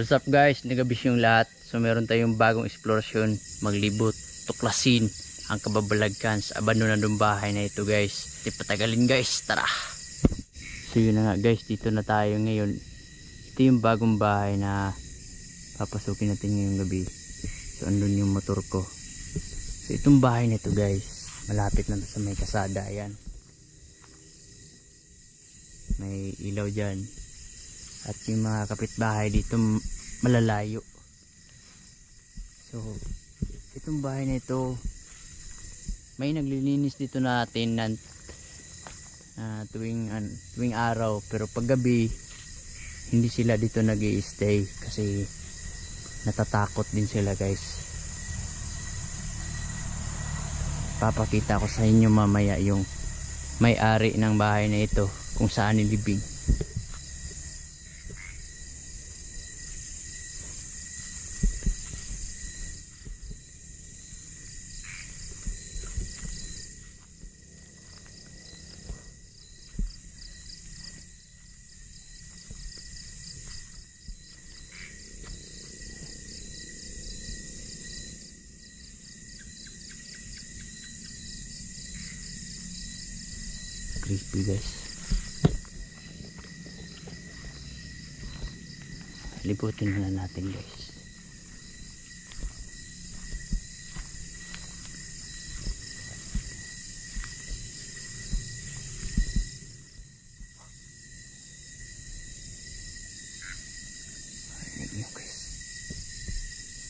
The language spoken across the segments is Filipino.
What's up guys? Nagabis yung lahat. So meron tayong bagong eksplorasyon. Maglibot, tuklasin ang kababalagkan sa abandonadong bahay na ito guys. Di patagalin guys, tara! So yun na nga guys, dito na tayo ngayon. Ito yung bagong bahay na papasukin natin ngayong gabi. So andun yung motor ko. So itong bahay na ito guys, malapit na sa may kasada. Ayan. May ilaw dyan. At yung mga kapitbahay dito malalayo. So, itong bahay na ito, may naglilinis dito natin na ah, tuwing, an- tuwing araw. Pero pag gabi, hindi sila dito nag stay kasi natatakot din sila guys. Papakita ko sa inyo mamaya yung may-ari ng bahay na ito kung saan nilibing. Crispy guys. Libutin na natin guys.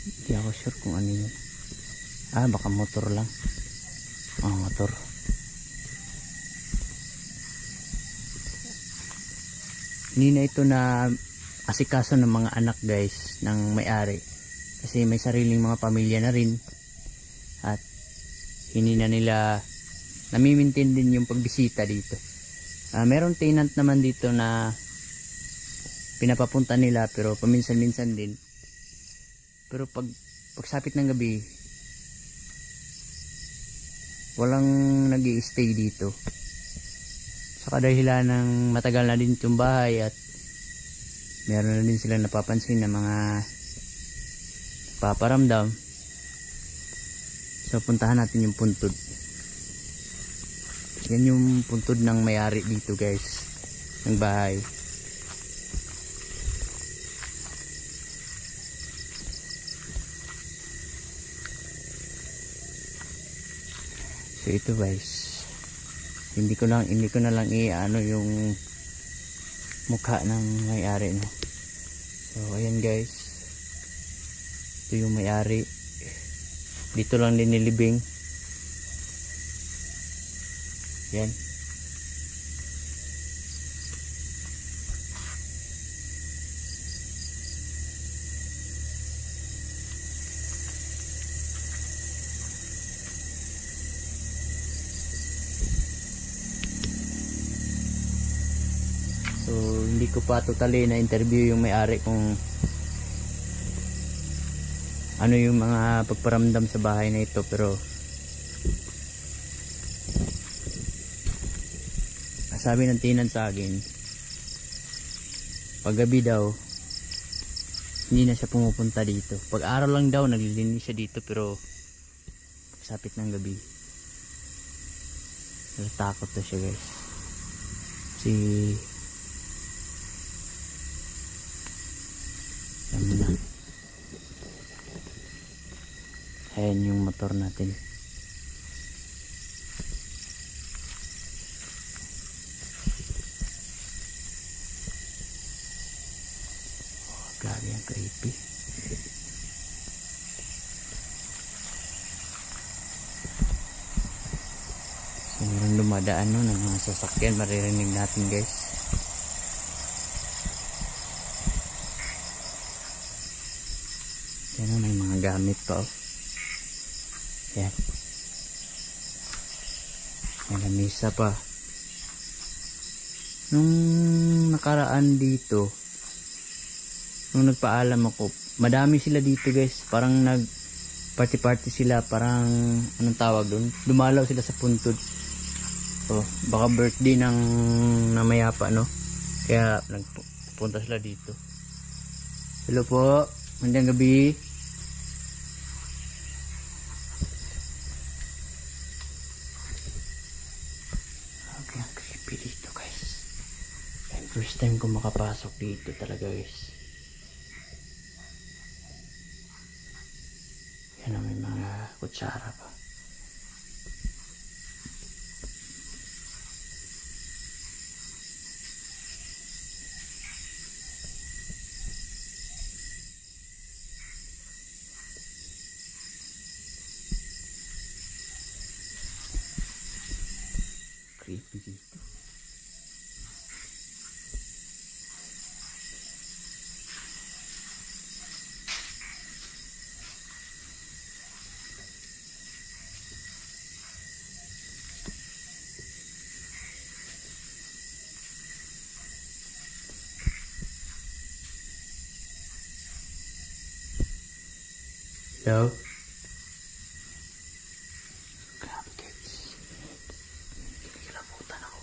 Hindi ako sure kung ano yun. Ah, baka motor lang. Ah, motor. Hindi na ito na asikaso ng mga anak guys ng may-ari. Kasi may sariling mga pamilya na rin. At hindi na nila namimintin din yung pagbisita dito. Ah, meron tenant naman dito na pinapapunta nila pero paminsan-minsan din. Pero pag pagsapit ng gabi walang nag stay dito sa ng matagal na din itong bahay at meron na din silang napapansin na mga paparamdam. So puntahan natin yung puntod. Yan yung puntod ng mayari dito guys ng bahay. So ito guys hindi ko lang hindi ko na lang i-ano yung mukha ng may-ari no. So ayan guys. Ito yung may-ari. Dito lang din nilibing. Yan. Ko pa totally na interview yung may-ari kung ano yung mga pagparamdam sa bahay na ito pero sabi ng tinan sa akin pag gabi daw hindi na siya pumupunta dito. Pag araw lang daw naglilinis siya dito pero sapit ng gabi. Natatakot na siya guys. Si Ayan na. Ayan yung motor natin. Oh, grabe ang creepy. So, meron dumadaan no, ng mga sasakyan. Maririnig natin guys. Yan may mga gamit pa oh. Yan. May lamisa pa. Nung nakaraan dito, nung nagpaalam ako, madami sila dito guys. Parang nag party-party sila, parang anong tawag doon? Dumalaw sila sa puntod. Oh, baka birthday ng namayapa no. Kaya nagpunta sila dito. Hello po. Magandang gabi. Okay, ang creepy dito guys. And first time ko makapasok dito talaga guys. Yan ang may mga kutsara pa. Creepy Hello? Grabe guys. Kinikilabutan ako.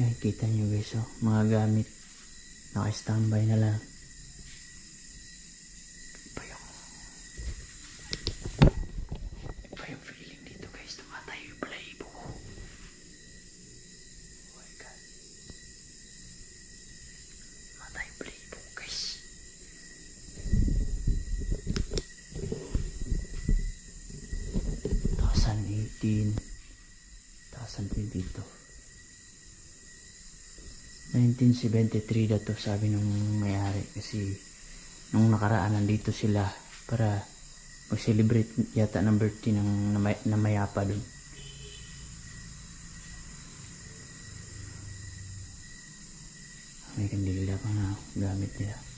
Yan, kita nyo guys oh. Mga gamit. Naka-standby na lang. 19 tasan ko dito. 1973 daw to sabi nung mayari kasi nung nakaraan nandito sila para mag-celebrate yata ng birthday ng namayapa dun. May kandila pa na gamit nila.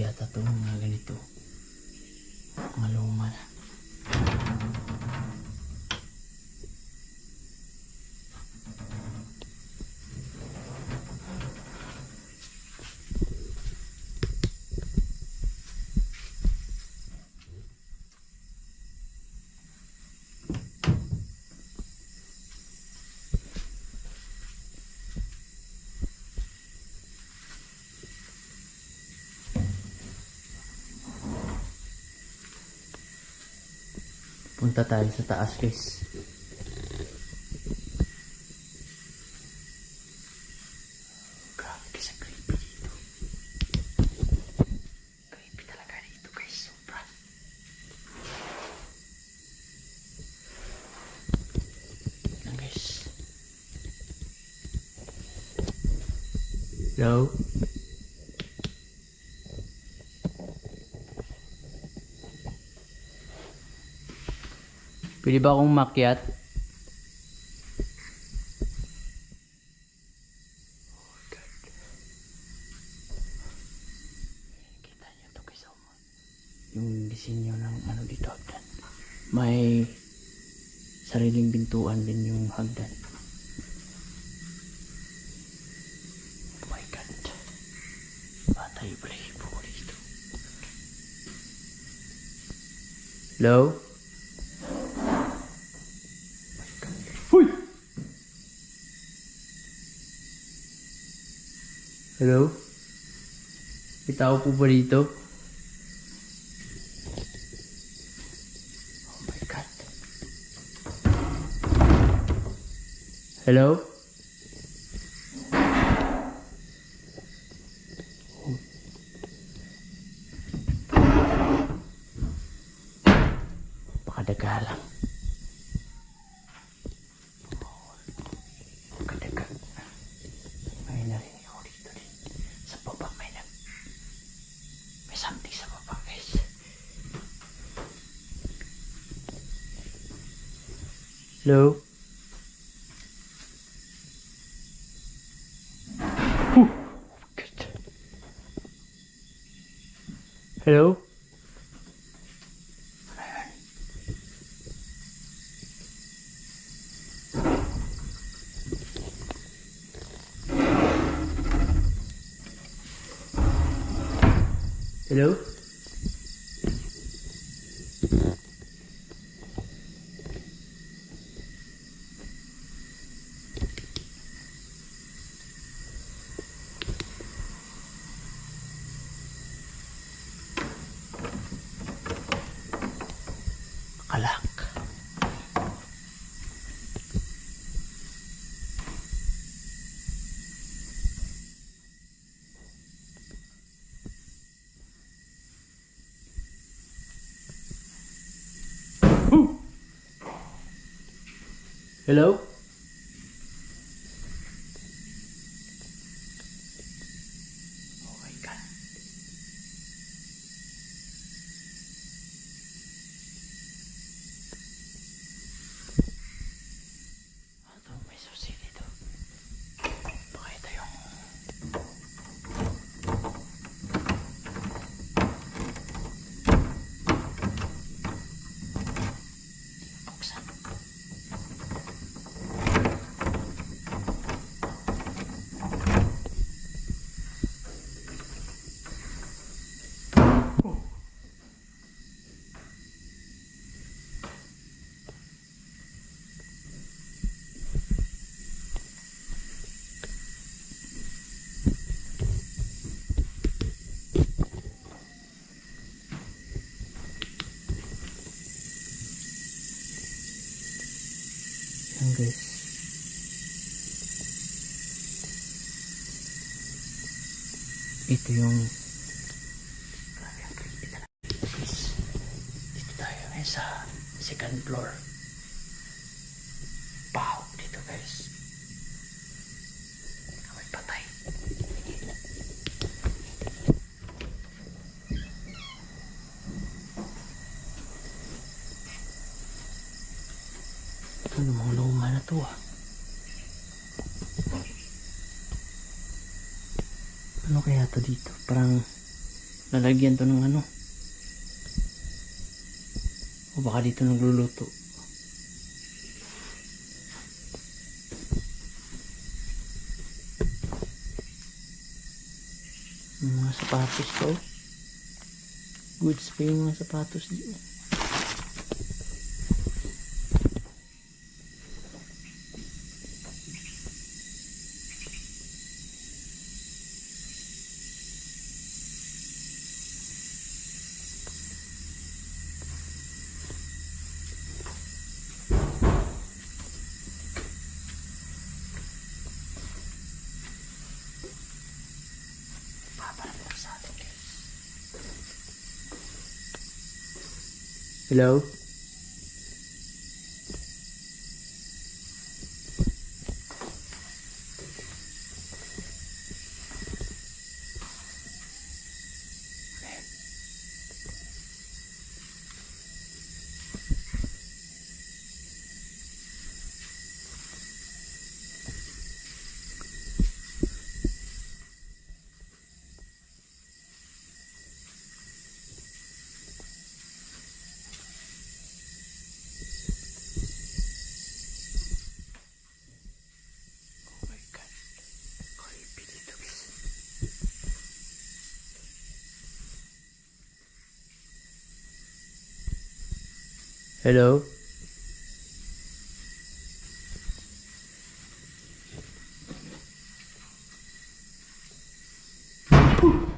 Yata to, mga ganito. Mga luma na. Punta tayo sa taas guys. Grabe kasi creepy dito. Creepy talaga dito guys. Sobra. Lang guys. Hello? Pwede ba akong makyat? Oh God. Kita niyo to guys. oh. Yung disenyo ng ano dito hagdan. May sariling bintuan din yung hagdan. Oh my God. Patay balahibo ko dito. Hello? Hello? May tao po ba dito? Oh my God. Hello? Baka daga Hello. Good. Hello? Hello? Hello? Guys. Ito yung dito tayo ngayon sa second floor. Wow, dito guys. May patay. Ano mga luma na to ah. Ano kaya to dito? Parang lalagyan to ng ano. O baka dito nagluluto. Mga sapatos to. Goods pa yung mga sapatos dito. Hello? Hello? Oh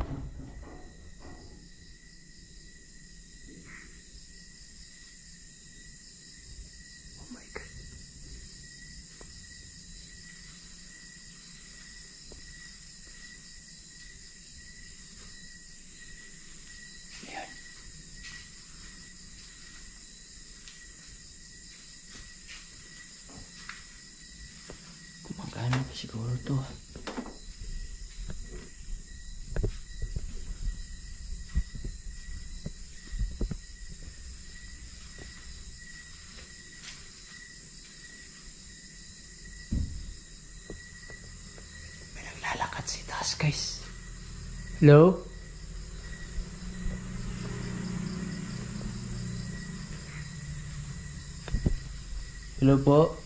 guys. Hello? Hello po?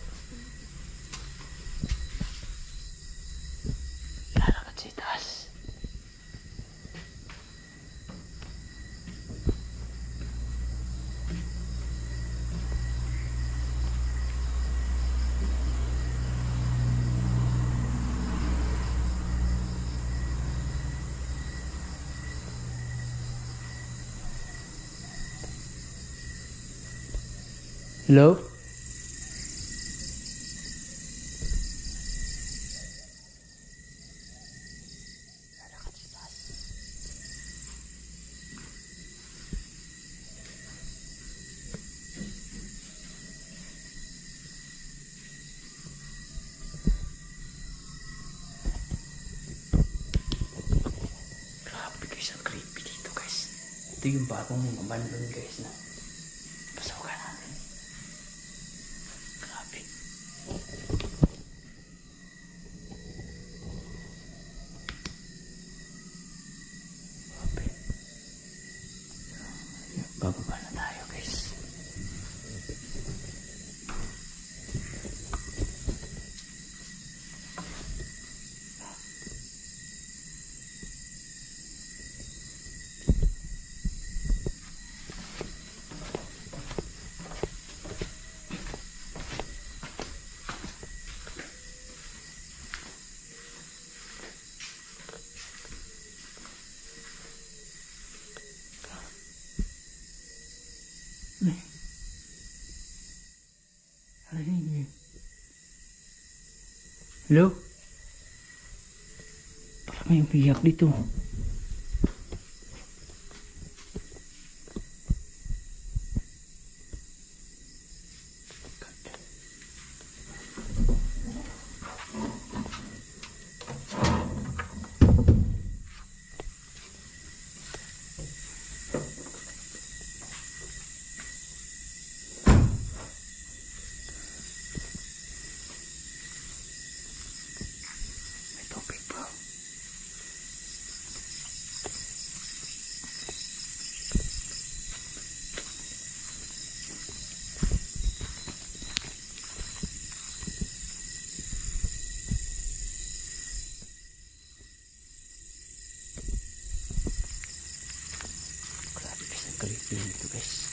Hello? Grabe guys, ang creepy dito guys. Ito yung bagong abandon guys na pasukan natin. Grabe. Grabe. Bababa na tayo guys. Hello? Parang may umiyak dito. Creepy nito guys.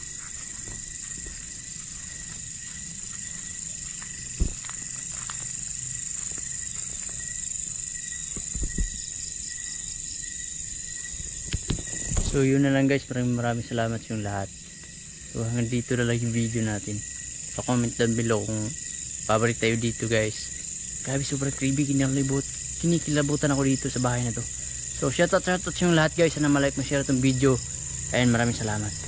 So yun na lang guys, maraming maraming salamat sa yung lahat. So hanggang dito na lang yung video natin. So comment down below kung pabalik tayo dito guys. Grabe sobrang creepy, kinalibot. Kinikilabutan ako dito sa bahay na to. So shoutout shoutout yung lahat guys. Sana malike mo share itong video. Ayan maraming salamat.